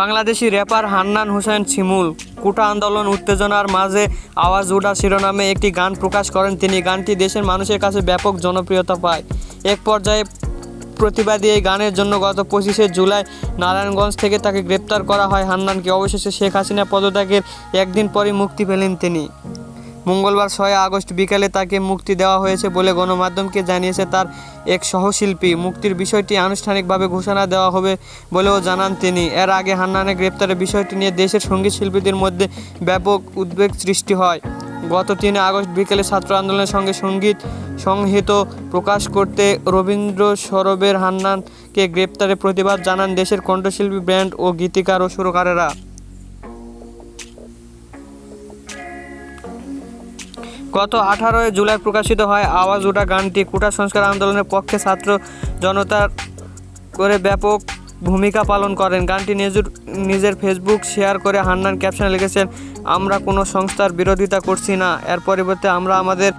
Bangladeshi rapper Hannan Hussain Shimul quota আন্দোলন, উত্তেজনার মাঝে আওয়াজ উঠা শিরোনামে একটি গান প্রকাশ করেন তিনি। গানটি দেশের মানুষের কাছে ব্যাপক জনপ্রিয়তা পায়। এক পর্যায়ে প্রতিবাদী এই গানের জন্য গত পঁচিশে জুলাই নারায়ণগঞ্জ থেকে তাকে গ্রেপ্তার করা হয় হান্নানকে। অবশেষে শেখ হাসিনা পদত্যাগের একদিন পরই মুক্তি পেলেন তিনি। মঙ্গলবার ছয় আগস্ট বিকালে তাকে মুক্তি দেওয়া হয়েছে বলে গণমাধ্যমকে জানিয়েছে তার এক সহশিল্পী। মুক্তির বিষয়টি আনুষ্ঠানিকভাবে ঘোষণা দেওয়া হবে বলেও জানান তিনি। এর আগে হান্নানের গ্রেপ্তারের বিষয়টি নিয়ে দেশের সংগীত শিল্পীদের মধ্যে ব্যাপক উদ্বেগ সৃষ্টি হয়। গত তিন আগস্ট বিকেলে ছাত্র আন্দোলনের সঙ্গে সংগীত সংহিত প্রকাশ করতে রবীন্দ্র সরোবের হান্নানকে গ্রেপ্তারের প্রতিবাদ জানান দেশের কণ্ঠশিল্পী, ব্যান্ড ও গীতিকার ও সুরকারেরা। গত আঠারোই জুলাই প্রকাশিত হয় আওয়াজ ওঠা গানটি। কুটা সংস্কার আন্দোলনের পক্ষে ছাত্র জনতার করে ব্যাপক ভূমিকা পালন করেন। গানটি নিজের নিজের ফেসবুক শেয়ার করে হান্নান ক্যাপশনে লিখেছেন, আমরা কোনো সংস্থার বিরোধিতা করছি না। এর পরিবর্তে আমরা আমাদের